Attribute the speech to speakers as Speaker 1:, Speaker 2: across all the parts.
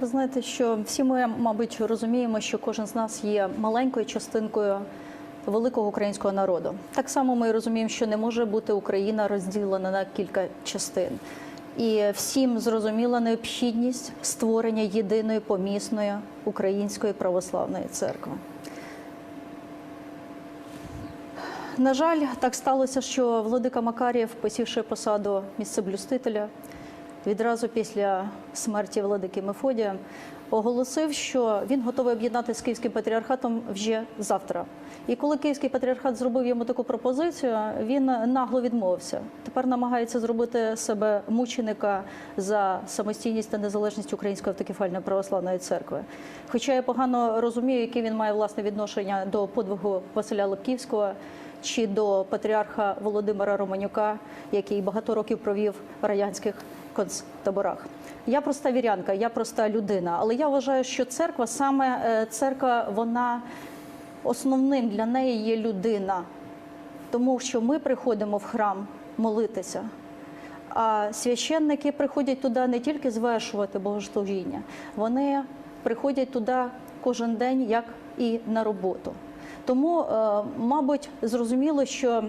Speaker 1: Ви знаєте, що всі ми, мабуть, розуміємо, що кожен з нас є маленькою частинкою великого українського народу. Так само ми розуміємо, що не може бути Україна розділена на кілька частин. І всім зрозуміла необхідність створення єдиної помісної української православної церкви. На жаль, так сталося, що владика Макарєв, посівши посаду місцеблюстителя, відразу після смерті владики Мефодія, оголосив, що він готовий об'єднати з Київським патріархатом вже завтра. І коли Київський патріархат зробив йому таку пропозицію, він нагло відмовився. Тепер намагається зробити себе мученика за самостійність та незалежність Української автокефальної православної церкви. Хоча я погано розумію, яке він має власне відношення до подвигу Василя Лепківського чи до патріарха Володимира Романюка, який багато років провів в радянських концтаборах. Я проста вірянка, я проста людина, але я вважаю, що церква саме е, церква, вона основним для неї є людина, тому що ми приходимо в храм молитися. А священники приходять туди не тільки звершувати богослужіння, вони приходять туди кожен день, як і на роботу. Тому, е, мабуть, зрозуміло, що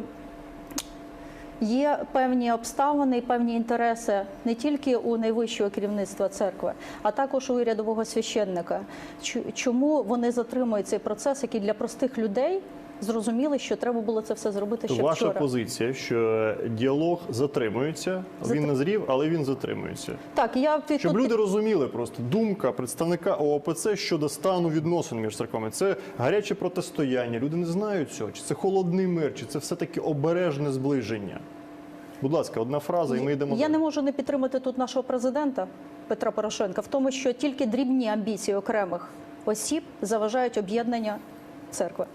Speaker 1: є певні обставини і певні інтереси не тільки у найвищого керівництва церкви, а також у рядового священника. Чому вони затримують цей процес, який для простих людей зрозуміли, що треба було це все зробити ще
Speaker 2: Ваша
Speaker 1: вчора.
Speaker 2: позиція, що діалог затримується,
Speaker 1: Затр-
Speaker 2: він назрів, але він затримується.
Speaker 1: Так, я тут
Speaker 2: Щоб люди розуміли просто думка представника ООПЦ щодо стану відносин між церквами. Це гаряче протистояння. Люди не знають цього. Чи це холодний мир, чи це все-таки обережне зближення. Будь ласка, одна фраза, і ми йдемо.
Speaker 1: Я
Speaker 2: далі.
Speaker 1: не можу не підтримати тут нашого президента Петра Порошенка в тому, що тільки дрібні амбіції окремих осіб заважають об'єднання церкви.